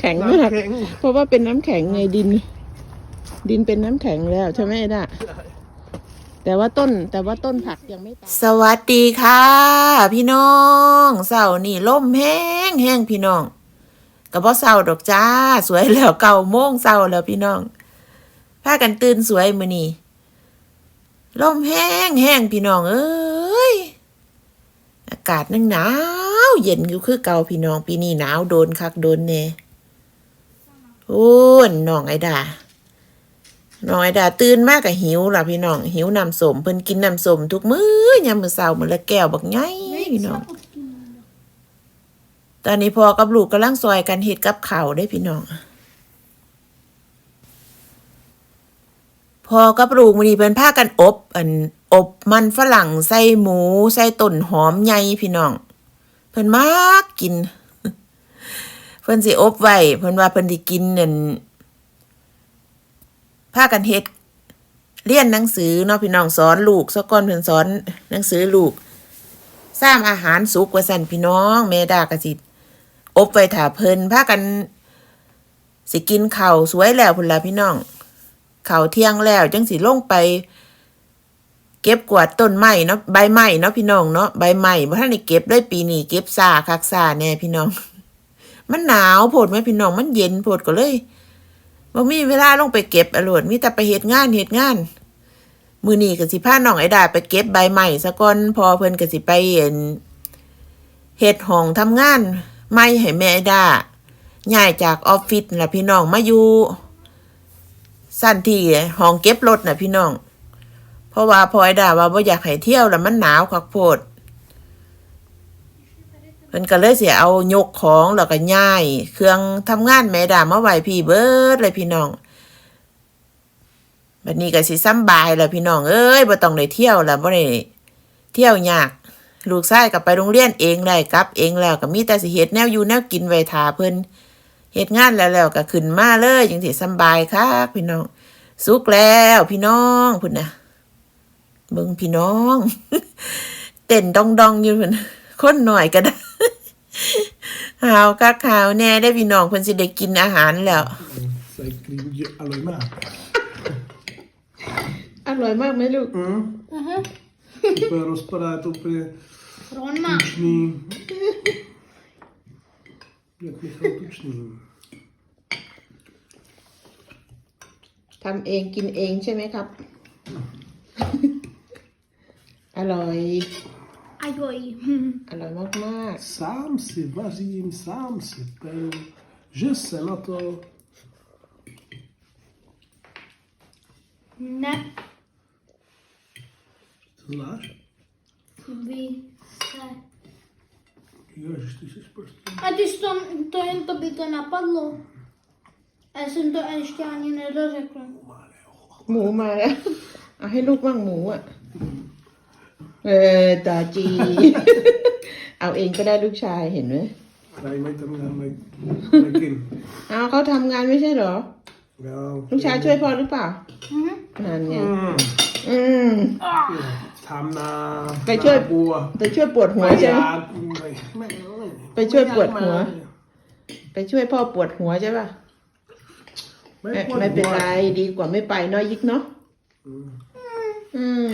แข็งมาก เพราะว่าเป็นน้ำแข็งไงดิน ดินเป็นน้ำแข็งแล้วใช่ไหมไอ้ด่ะแต่ว่าต้นแต่ว่าต้นผักยังไม่ตายสวัสดีค่ะ พี่น้องเสาร์นี่ล่มแห้งแห้งพี่น้องกับพ่อเสาดอกจ้า สวยแล้วเก่าโมงเสาแล้วพี่น้องพากันตื่นสวยมือนี่ล่มแห้งแห้งพี่น้องเอ้ยอากาศนั่งหนาว เย็นอยู่คือเก่าพี่น้องปีนี้หนาวโดนคักโดนเน่โอ้นน้องไอดาน้องไอดาตื่นมากกับหิวล่ะพี่น้องหิวน้ำสมเพิ่นกินน้ำสมทุกมื้อยามมื้อเช้ามื้อละแก้วบักใหญ่พี่น้อง ตอนนี้พอกับลูกกำลังซอยกันเฮ็ดกับข้าวได้พี่น้องพอกับลูกมื้อนี้เพิ่นพากันอบ อันอบมันฝรั่งใส่หมูใส่ต้นหอมใหญ่พี่น้อง พิ่นมักกิน เพิ่นสิอบไว้เพิ่นว่าเพิ่นสิกินนั่นพากันเฮ็ดเรียนหนังสือเนาะพี่น้องสอนลูกสะก่อนเพิ่นสอนหนังสือลูกสร้างอาหารสุกว่าสั่นพี่น้องแม่ดากะสิอบไว้ถ้าเพิ่นพากันสิกินข้าวสวยแล้วพุ่นล่ะพี่น้องข้าวเที่ยงแล้วจังสิลงไป เก็บกวาดต้นไม้เนาะใบไม้เนาะพี่น้องเนาะใบไม้บ่ทันได้เก็บเลยปีนี้เก็บซาคักซาแน่พี่น้อง มันหนาวโพดไหมพี่น้องมันเย็นโพดก็เลยบ่มีเวลาลงไปเก็บอรวดมีแต่ไปเฮ็ดงานเฮ็ดงานมือนี้ก็สิพาน้องไอ้ดาไปเก็บใบใหม่ซะก่อนพอเพิ่นก็สิไปเห็นเฮ็ดห้องทำงานใหม่ให้แม่ไอ้ดาย้ายจากออฟฟิศน่ะพี่น้องมาอยู่สั้นที่ห้องเก็บรถน่ะพี่น้อง ราะว่าพอไอ้ดาว่าบ่อยากให้เที่ยวแล้วมันหนาวคักโพดเพิ่นก็เลยเสิเอายกของแล้วก็ย้าย เครื่องทำงานแม่ดามาไว้พี่เบิดเลยพี่น้องบัดนี้ก็สิสำบายแล้วพี่น้องเอ้ยบ่ต้องได้เที่ยวแล้วบ่ได้เที่ยวยากลูกชายก็ไปโรงเรียนเองได้กลับเองแล้วก็มีแต่สิเฮ็ดแนวอยู่แนวกินไว้ทาเพิ่นเฮ็ดงานแล้วแล้วก็ขึ้นมาเลยจังสิสำบายครับพี่น้องสุกแล้วพี่น้องพุ่นน่ะ เบิ่งพี่น้อง เต้นดองๆอยู่พุ่นคนหน่อยก็ได้หาวก็ขาวแน่ได้พี่น้องเพิ่นสิได้กินอาหารแล้ว Säg kring alloy med. อร่อยมากไหมลูก Mm. Du får rösta där uppe i Ronna. tučný. Jak Michal tučný. ทำเองกินเองใช่ไหมครับ อร่อย Aj, oj. อร่อยมาก Sám si vařím, sám si peru, že se na to Ne, to znáš? vy se... Ježiš, ty jsi prostě... A když to, to jen to by to napadlo. A já jsem to ještě ani nedořekla. ๆ หมูมาแล้ว เอาให้ลูกบ้างหมูอ่ะ เออตาจี เอาเองก็ได้ลูกชายเห็นไหม Daj mi tam já maj, majkin. เอาเขาทำงานไม่ใช่เหรอ Ja. ลูกชายช่วยพ่อหรือเปล่า Mhm. นั่นไง Mm. อืม Tam na... Kaj čo je- na bua. ไปช่วยปวดหัวใช่ไหม Ja, nej, men- ไปช่วยปวดหัว ไปช่วยพ่อปวดหัวใช่ป่ะ Men ไม่ på ไม่เป็น bua. ไรดีกว่าไม่ไปเนาะยิกเนาะ Mm. อืม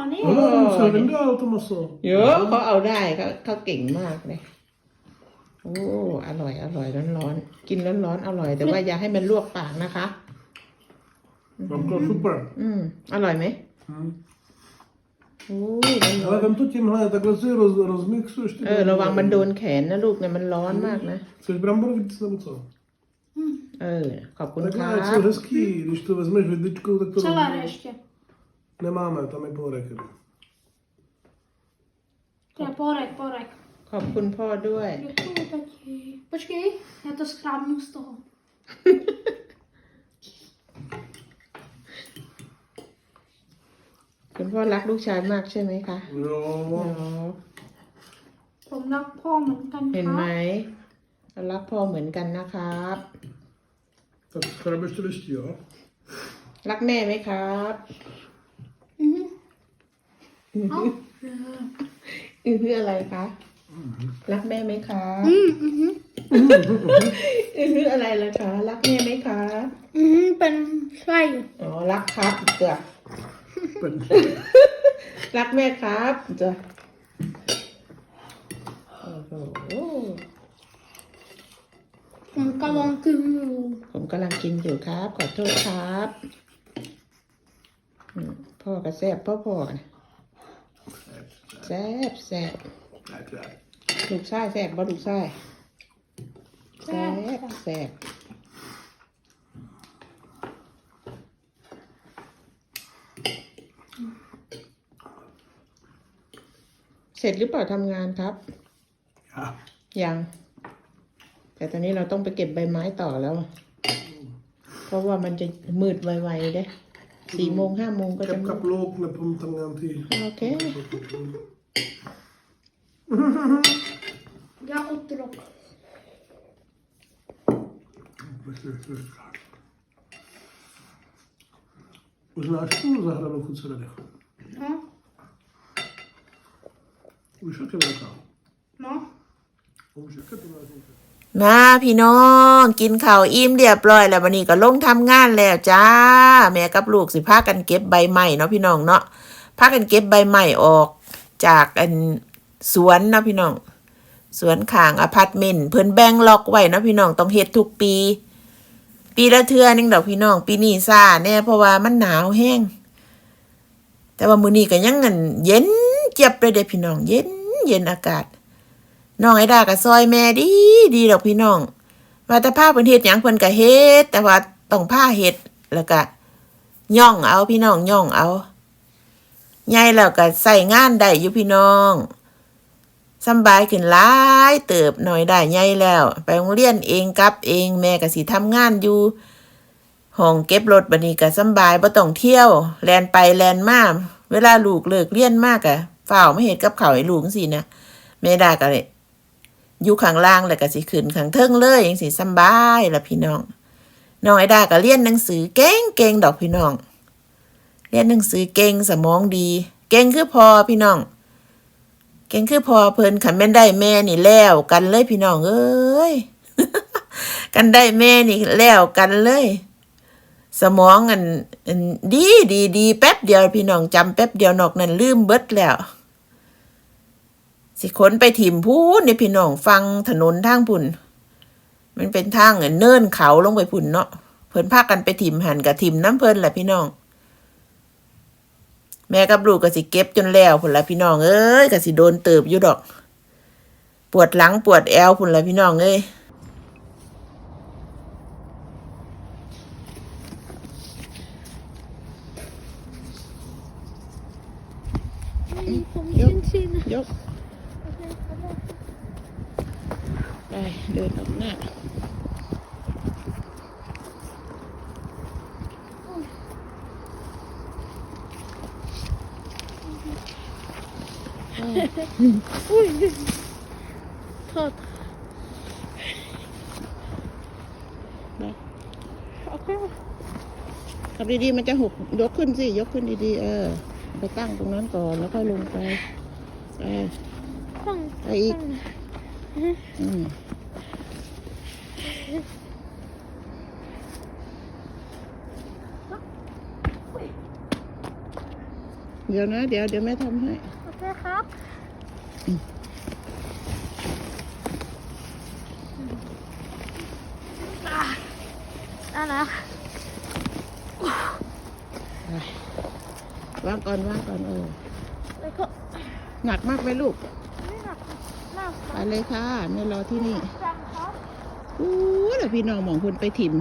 Åh, det Ja, är... så den där allt de så. เยอะเขาเอาได้เขาเขาเก่งมากเลย โอ้ อร่อย อร่อยร้อนร้อนๆกินร้อนร้อนๆอร่อย แต่ว่าอย่าให้มันลวกปากนะคะ Mamka super. อืม อร่อยไหม Mm. โอ้ยร้อนร้อ Ale น tam to tím hle, takhle si roz, rozmixuješ ty เออระวังมันโดนแขนนะลูกเนี่ยมันร้อนมากนะ Chceš bramborovic nebo co? เออ ขอบคุณค Takhle รั ať บ jsou hezký, když to vezmeš vidličkou, tak to Celé rozmíš. Ještě. Nemáme, tam je porek. To je porek, porek. ขอบคุณพ่อด้วย Děkuju, tati. Počkej, já to skrábnu z toho. คุณพ่อรักลูกชายมากใช่ไหมคะ Jo, อ๋อผมรักพ่อเหมือนกันเห็นคไหมรับเรารักพ่อเหมือนกันนะครับ tak chrabeš to listí, jo? รักแม่ไหมครับ อือฮึเอ้าอือคืออะไรคะรักแม่ไหมครับอืมอือฮึอื้ออะไรล่ะคะรักแม่ไหมคะอืมเป็นไส้อ๋อรักครับจ้ะ Ben, รักแม่ครับจ้ะโอ้โหผมกำลังกินอยู่ผมกำลังกินอยู่ครับ ขอโทษครับ พ่อก็แซ่บพ่อพ่อนะแซ่บแซ่บลูกชายแซ่บบ่ลูกชายแซ่บแซ่บเสร็จหรือเปล่าทำงานครับ ยัง แต่ตอนนี้เราต้องไปเก็บใบไม้ต่อแล้ว เพราะว่ามันจะมืดไวๆเด้ สี่โมงห้าโมงก็ ik จะ heb มืด kaploop met hem te gaan die. โอเค Ja, opdrop. Hoe is nou schoen zeggen dat we goed zullen liggen? Ja, Hoe zit je wel aan? ja. Hoe zit je er wel aan? มาพี่น้องกินข้าวอิ่มเรียบร้อย แล้ววันนี้ก็ลงทำงานแล้วจ้า แม่กับลูกสิพากันเก็บใบไม้เนาะพี่น้องเนาะพากันเก็บใบไม้ออก จากอันสวนเนาะพี่น้องสวนข้างอพาร์ตเมนต์เพิ่นแบ่งล็อกไว้เนาะพี่น้องต้องเฮ็ดทุกปี ปีละเทื่อนึงดอกพี่น้อง ปีนี้ซ่าแน่เพราะว่ามันหนาวแห้งแต่ว่ามื้อนี้ก็ยังเงินเย็นเจี๊ยบเลยเด้พี่น้อง เย็นเย็นอากาศ น้องไอ้ดากับซอยแม่ดีดีดอกพี่น้อง ว่าแต่ผ้าเพิ่นเฮ็ดหยังเพิ่นก็เฮ็ดแต่ว่าต้องผ้าเฮ็ดแล้วก็ย่องเอาพี่น้องย่องเอาใหญ่แล้วก็ใส่งานได้อยู่พี่น้องสบายขึ้นหลายเติบหน่อยได้ใหญ่แล้ว ไปโรงเรียนเองกลับเองแม่ก็สิทำงานอยู่ห้องเก็บรถบัดนี้ก็สบายบ่ต้องเที่ยว แลนไปแลนมาเวลาลูกเลิกเรียนมากอะฝ้าวมาเฮ็ดกับเขาวให้ลูกจังซี่นะแม่ดาก็เลย อยู่ข้างล่างแล้วก็สิขึ้นข้างเทิงเลยจังสิสบายล่ะพี่น้องน้องไอดาก็เรียนหนังสือเก่งเก่งดอกพี่น้อง เรียนหนังสือเก่งสมองดี เก่งคือพอพี่น้อง เก่งคือพอเพิ่นขันแม่นได้แม่นี่แล้วกันเลยพี่น้องเอ้ยกันได้แม่นี่แล้วกันเลย สมองอันอันดีดีดีแป๊บเดียวพี่น้องจำแป๊บเดียวนอกนั้นลืมเบิดแล้ว สิขนไปถิ่มพูนนี่พี่น้องฟังถนนทางพุ่น มันเป็นทางเนินเขาลงไปพุ่นเนาะเพิ่นพากันไปถิ่มหันกับถิ่มน้ำเพิ่นแหละพี่น้อง แม่กับลูกก็สิเก็บจนแล้วพุ่นละพี่น้องเอ้ยก็สิโดนเติบอยู่ดอก ปวดหลังปวดแอวพุ่นละพี่น้องเอ้ย Nee, kom Jo. niet zien. ยกไปเดินออกหน้า Oei. Tot. Nee. Oké. ขับดีๆ มันจะหกยกขึ้นสิ ยกขึ้นดีๆ เออ ไปตั้งตรงนั้นก่อน แล้วก็ลงไป เออ Vang. Hey. vang. อืม เดี๋ยวนะ เดี๋ยวเดี๋ยวแม่ทำให้ Oké, gaat. Ah. Anna. วางก่อนวางก่อนเออ Lekker. หนักมากไหมลูก Nu nog. Nou, ไปเลยค่ะไม่รอที่นี่ vang gaat. อู้เดี๋ยวพี่น้องมองคุณไปถิ่ม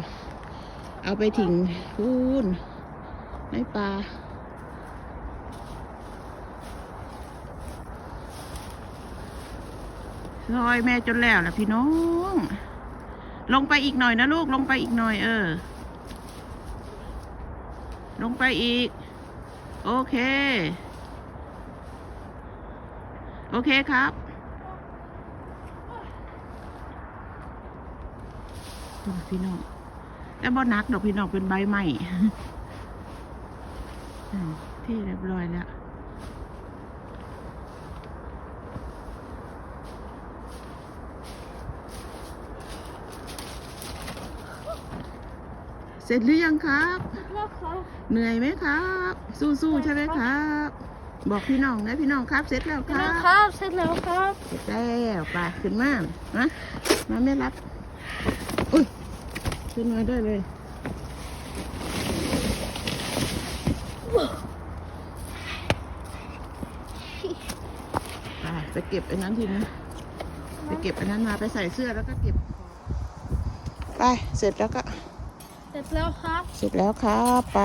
เอาไปถิ่งพูนในป่าซอยแม่จนแล้วล่ะพี่น้อง ลงไปอีกหน่อยนะลูก ลงไปอีกหน่อยเออ ลงไปอีก โอเค โอเคครับ ดอกพี่น้องแต่บอนักดอกพี่น้องเป็นใบใหม่ที่เรียบร้อยแล้วเสร็จหรือยังครับเหนื่อยไหมครับ สู้ๆใช่ไหมครับ บอกพี่น้องนะพี่น้องครับ เสร็จแล้วครับ เสร็จแล้วครับ เสร็จแล้วไปขึ้นมานะมาไม่รับ ขึ้นมาได้เลยไปไปเก็บไอ้นั้นทีนี้ไปเก็บไอ้นั้นมาไปใส่เสื้อแล้วก็เก็บ ไป เสร็จแล้วก็ เสร็จแล้วครับ เสร็จแล้วครับ ไป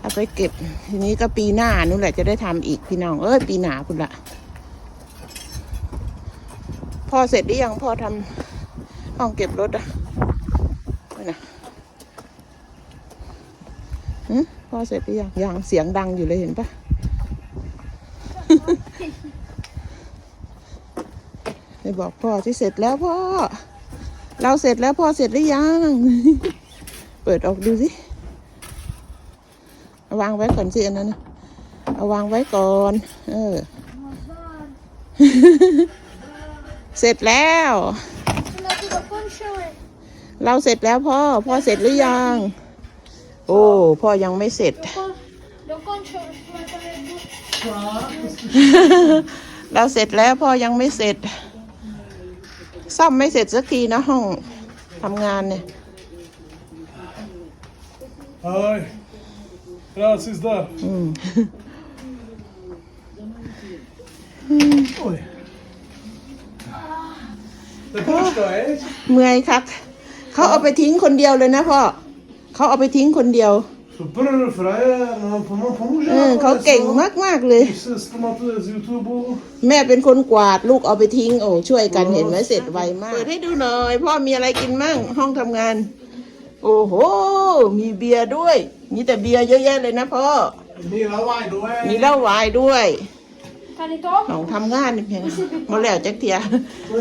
เอาไปเก็บ ทีนี้ก็ปีหน้านู่นแหละจะได้ทำอีกพี่น้อง เอ้ย ปีหน้าคุณละพ่อเสร็จหรือยังพ่อทำ ห้องเก็บรถอะนั่นนะพ่อเสร็จหรือยังยังเสียงดังอยู่เลยเห็นปะไปบอกพ่อที่เสร็จแล้วพ่อ เราเสร็จแล้วพ่อเสร็จหรือยัง เปิดออกดูสิาวางไว้ก่อนสิอันนั้นะเอาวางไว้ก่อน เออ เสร็จแล้ว เราจะกับคนช่วยเราเสร็จแล้วพ่อ พ่อเสร็จหรือยัง โอ้ พ่อยังไม่เสร็จเดี๋ยวก่อนเดี๋ยวก่อนช่วยมากันเลยดูเราเสร็จแล้วพ่อยังไม่เสร็จ ซ่อมไม่เสร็จสักทีนะห้องทำงานเนี่ย Aj, precis där. อืม เมื่อยครับเขาเอาไปทิ้งคนเดียวเลยนะพ่อเขาเอาไปทิ้งคนเดียว så bror för det är man får man får nog เออ göra เขาเก่งมากมากๆเลย Systematiskt Youtube och แม่เป็นคนกวาดลูกเอาไปทิ้ง โอ้ช่วยกันเห็นไหมเสร็จไวมากเปิดให้ดูหน่อยพ่อมีอะไรกินมั่งห้องทำงาน โอ้โห มีเบียร์ด้วย มีแต่เบียร์เยอะแยะเลยนะพ่อ Mira Wide då มี är เหล้าวายด้วยกันอีกต่ อของทำงานนี่เพียงมาแล้วจักเทีย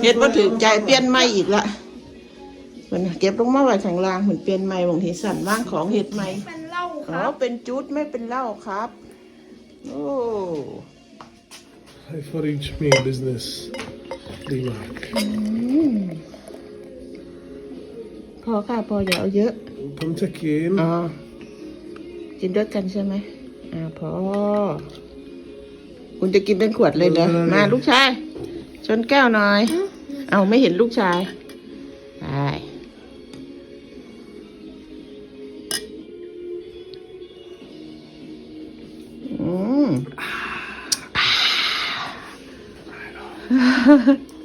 เฮ็ดว่าถือใจเปลี่ยนใหม่อีกละมันเก็บลงมาไว้ข้างล่างเหมือนเปลี่ยนใหม่บางทีสั่นว่างของเฮ็ดใหม่เป็นเหล้าคอ๋อรับเป็นจุดไม่เป็นเหล้าครับ โอ้ I får reach me business. Limark. พอค่ะพออย่าเอาเยอะ Kom tecken. อ๋อกินด้วยกันใช่ไหมอ่าพอ คุณจะกินเป็นขวดเลยเหรอมาลูกชาย ชนแก้วหน่อย เอาไม่เห็นลูกชายไปอืม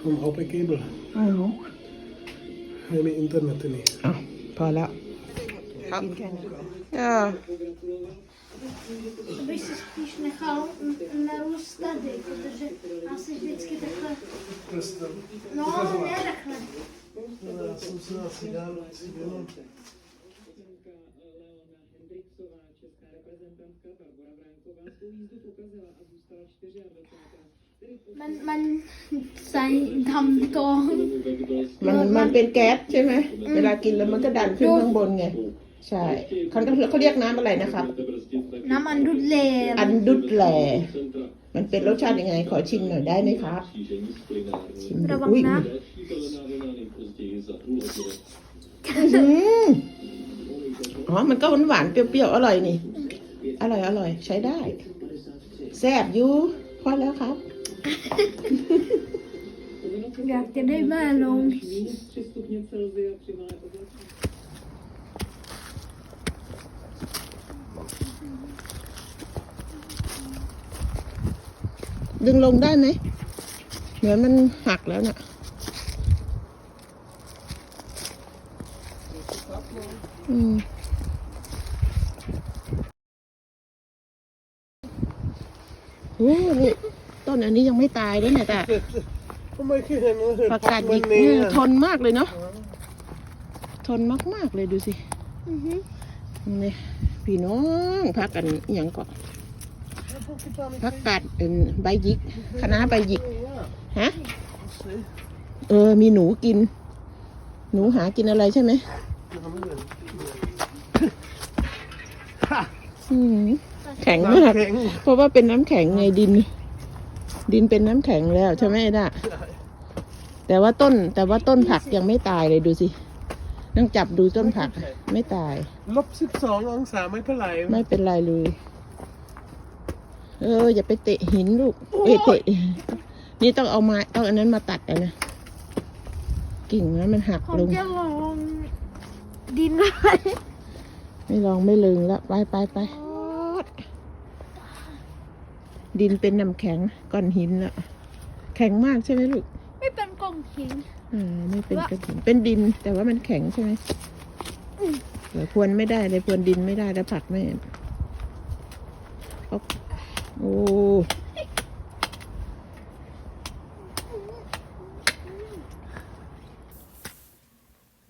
Kom hoppa kabel. เอา Här med internet i. เอาพอแล้วครับกินแค่นี้เออ Bych si spíš nechal narůst tady, protože asi vždycky takhle, Resten. no ne takhle. Já jsem se asi dal si jenom. Leona Hendriksová, česká reprezentantka Barbara Bránková svou jízdu ukázala a zůstala 24. Man, manใส่ทำตัว มันมันเป็นแก๊สใช่ไหม เวลากินแล้วมันก็ดันขึ้นข้างบนไง ใช่เขาเขาเรียกน้ำอะไรนะครับ น้ำมันดุดเลมอันดุดแหลมันเป็นรสชาติยังไง ขอชิมหน่อยได้ไหมครับ ชิมดูระวังอุ้ยนะอื้อหืออ๋อ มันก็หวานหวานๆเปรี้ยวๆ อร่อยนี่ อร่อยอร่อย ใช้ได้ แซ่บอยู่พอแล้วครับ อยากจะได้แม่ลง ดึงลงได้ไหมเหมือนมันหักแล้วน่ะอืมโอ้นี่ต้นอันนี้ยังไม่ตายด้วยเนี่ยแต่ Kom maar kijk hem. ประกาศอีกเออทนมากเลยเนาะทนมาก ๆ เลยดูสินี่พี่น้องพักกันอหย่างก่อน พักกัดเป็นใบหยิกคณะน้าใบหยิกฮะเออ มีหนูกิน หนูหากินอะไรใช่ไหมอืมแข็งมากเพราะว่าเป็นน้ำแข็งไงดิน ดินเป็นน้ำแข็งแล้วใช่ไหมไอ้น่ะแต่ว่าต้น แต่ว่าต้นผักยังไม่ตายเลยดูสิต้องจับดูต้นผักไม่ตายลบสิบสององศาไม่เป็นไรไม่เป็นไรเลย เออ อย่าไปเตะหินลูกเอยเตะ นี่ต้องเอาไม้ต้องอันนั้นมาตัดอะนะ กิ่งนั้นมันหักผมลง จะลองดินอะไรไม่ลองไม่ลึงแล้ว ไปไปไปดินเป็นน้ำแข็งก้อนหินแล้วแข็งมากใช่ไหมลูกไม่เป็นกองหิน อ่าไม่เป็นก้อนหินเป็นดินแต่ว่ามันแข็งใช่ไหมเดี๋ยวพรวนไม่ได้เลยพรวนดินไม่ได้แล้วผักไม่เอา โอ้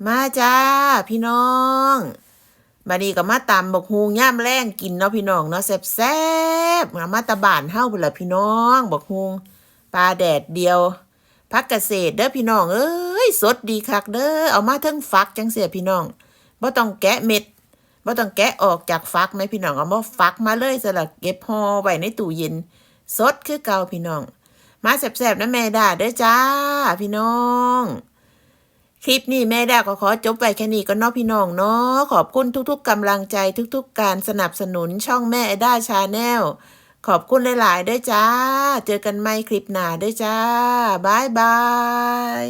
มาจ้า พี่น้องบัดนี้ก็มาตำบกฮูงย่ามแรงกินเนาะพี่น้องเนาะแซ่บๆมามาตะบานเฮาพุ่นล่ะพี่น้องบกฮูงปลาแดดเดียวพักเกษตรเด้อพี่น้องเอ้ยสดดีคักเด้อเอามาเทั้งฟักจังเสียพี่น้องบ่ต้องแกะเม็ด บ่ต้องแกะออกจากฟักไหมพี่น้องเอามาฟักมาเลยสลักเก็บห่อไว้ในตู้เย็นสดคือเก่าพี่น้อง มาแซ่บๆนะแม่ดาเด้อจ้า พี่น้อง คลิปนี้แม่ดาก็ขอจบไปแค่นี้ก็นาะพี่น้องเนาะขอบคุณทุกๆกำลังใจทุกๆ การสนับสนุนช่องแม่ด้าชาแนลขอบคุณหลายๆด้วยจ้า เจอกันใหม่คลิปหน้าด้วยจ้าบ๊ายบาย